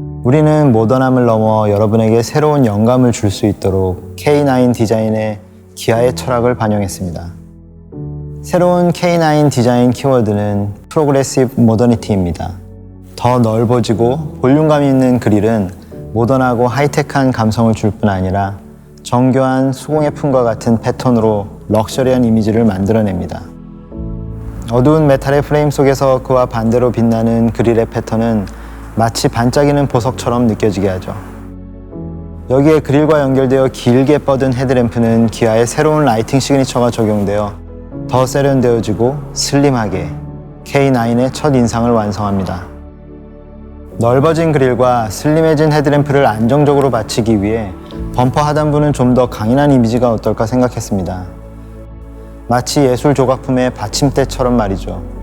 우리는 모던함을 넘어 여러분에게 새로운 영감을 줄 수 있도록 K9 디자인의 기아의 철학을 반영했습니다. 새로운 K9 디자인 키워드는 프로그레시브 모더니티입니다. 더 넓어지고 볼륨감 있는 그릴은 모던하고 하이테크한 감성을 줄 뿐 아니라 정교한 수공예 품과 같은 패턴으로 럭셔리한 이미지를 만들어냅니다. 어두운 메탈의 프레임 속에서 그와 반대로 빛나는 그릴의 패턴은 마치 반짝이는 보석처럼 느껴지게 하죠. 여기에 그릴과 연결되어 길게 뻗은 헤드램프는 기아의 새로운 라이팅 시그니처가 적용되어 더 세련되어지고 슬림하게 K9의 첫 인상을 완성합니다. 넓어진 그릴과 슬림해진 헤드램프를 안정적으로 받치기 위해 범퍼 하단부는 좀 더 강인한 이미지가 어떨까 생각했습니다. 마치 예술 조각품의 받침대처럼 말이죠.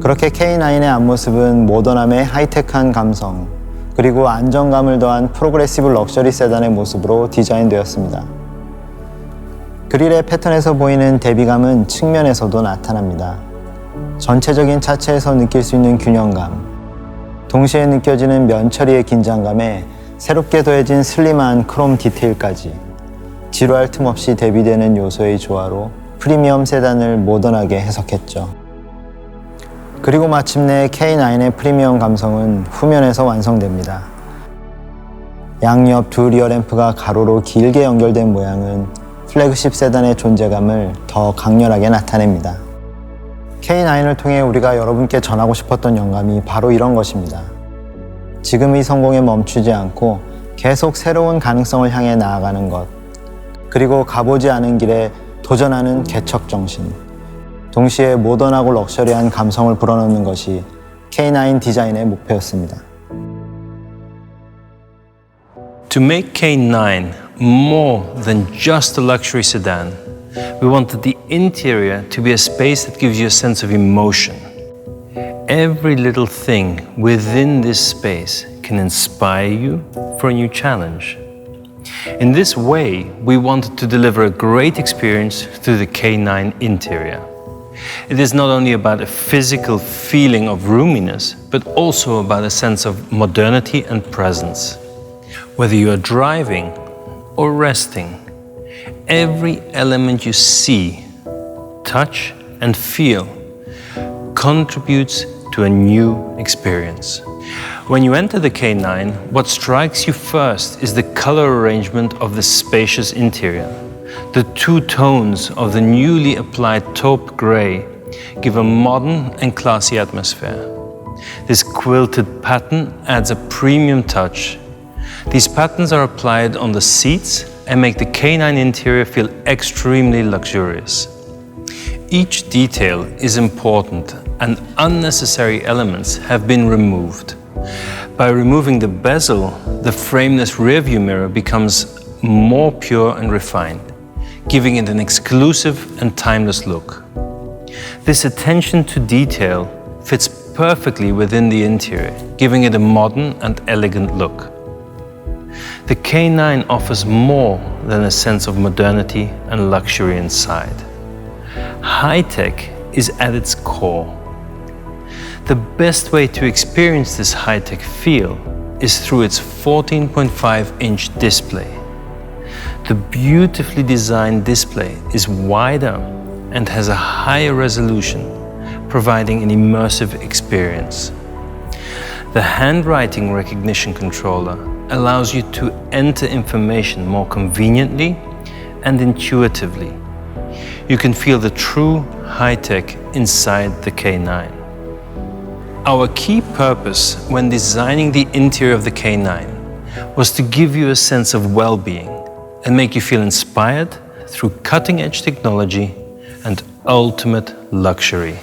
그렇게 K9의 앞모습은 모던함의 하이테크한 감성, 그리고 안정감을 더한 프로그레시브 럭셔리 세단의 모습으로 디자인되었습니다. 그릴의 패턴에서 보이는 대비감은 측면에서도 나타납니다. 전체적인 차체에서 느낄 수 있는 균형감, 동시에 느껴지는 면 처리의 긴장감에 새롭게 더해진 슬림한 크롬 디테일까지 지루할 틈 없이 대비되는 요소의 조화로 프리미엄 세단을 모던하게 해석했죠. 그리고 마침내 K9의 프리미엄 감성은 후면에서 완성됩니다. 양옆 두 리어 램프가 가로로 길게 연결된 모양은 플래그십 세단의 존재감을 더 강렬하게 나타냅니다. K9을 통해 우리가 여러분께 전하고 싶었던 영감이 바로 이런 것입니다. 지금의 성공에 멈추지 않고 계속 새로운 가능성을 향해 나아가는 것, 그리고 가보지 않은 길에 도전하는 개척 정신, 동시에 모던하고 럭셔리한 감성을 불어넣는 것이 K9 디자인의 목표였습니다. To make K9 more than just a luxury sedan, we wanted the interior to be a space that gives you a sense of emotion. Every little thing within this space can inspire you for a new challenge. In this way, we wanted to deliver a great experience through the K9 interior. It is not only about a physical feeling of roominess, but also about a sense of modernity and presence. Whether you are driving or resting, every element you see, touch, and feel contributes to a new experience. When you enter the K9, what strikes you first is the color arrangement of the spacious interior. The two tones of the newly applied taupe gray give a modern and classy atmosphere. This quilted pattern adds a premium touch. These patterns are applied on the seats and make the K9 interior feel extremely luxurious. Each detail is important and unnecessary elements have been removed. By removing the bezel, the frameless rearview mirror becomes more pure and refined, giving it an exclusive and timeless look. This attention to detail fits perfectly within the interior, giving it a modern and elegant look. The K9 offers more than a sense of modernity and luxury inside. High tech is at its core. The best way to experience this high tech feel is through its 14.5 inch display. The beautifully designed display is wider and has a higher resolution, providing an immersive experience. The handwriting recognition controller allows you to enter information more conveniently and intuitively. You can feel the true high tech inside the K9. Our key purpose when designing the interior of the K9 was to give you a sense of well being and make you feel inspired through cutting edge technology and ultimate luxury.